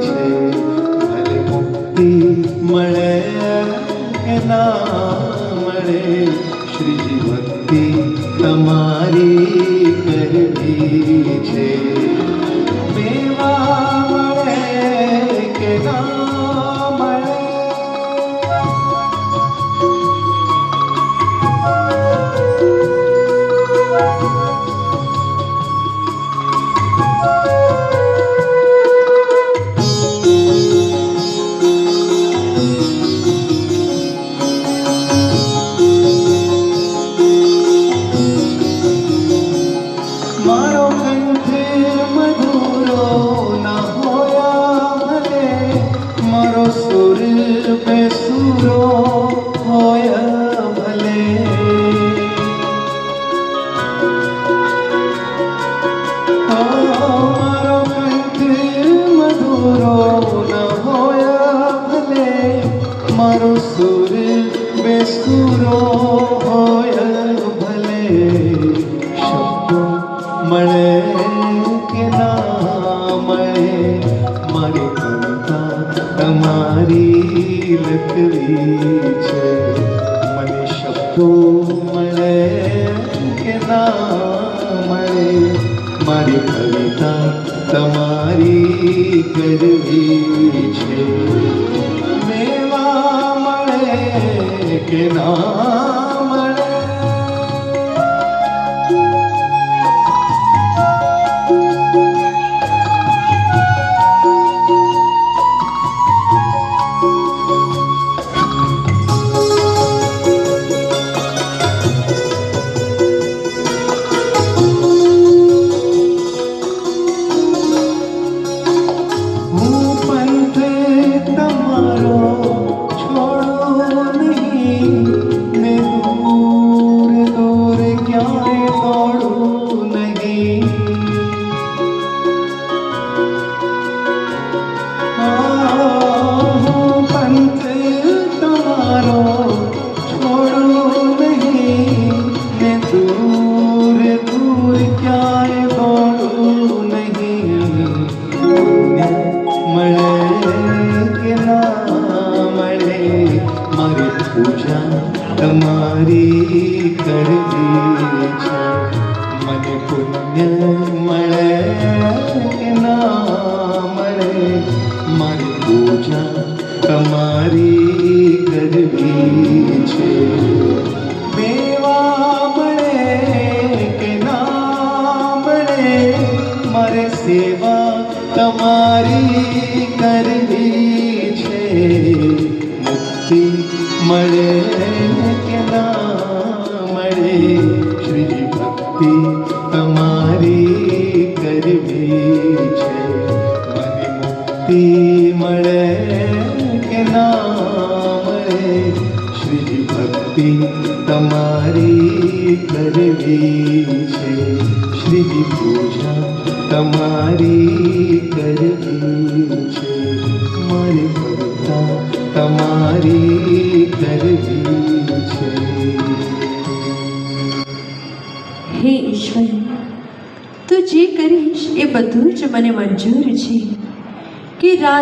છે. ભલે મળે કે મળે શ્રીજી તમારી કરવી છે. તમારી છે મને શબ્દો મળે કે ના મળે મારી કવિતા તમારી કરવી कर दीजिए मन पुण्य मरे ना मरे मन पूजा हमारी कर दीजिए सेवा तुम्हारी करनी छे મળે કે ના મળે શ્રીજી ભક્તિ તમારી કરવી છે શ્રીજી પૂજા તમારી કરવી છે મારી ભક્તા તમારી કરવી છે હે ઈશ્વર તું જે કરીશ એ બધું જ મને મંજૂર છે કે રા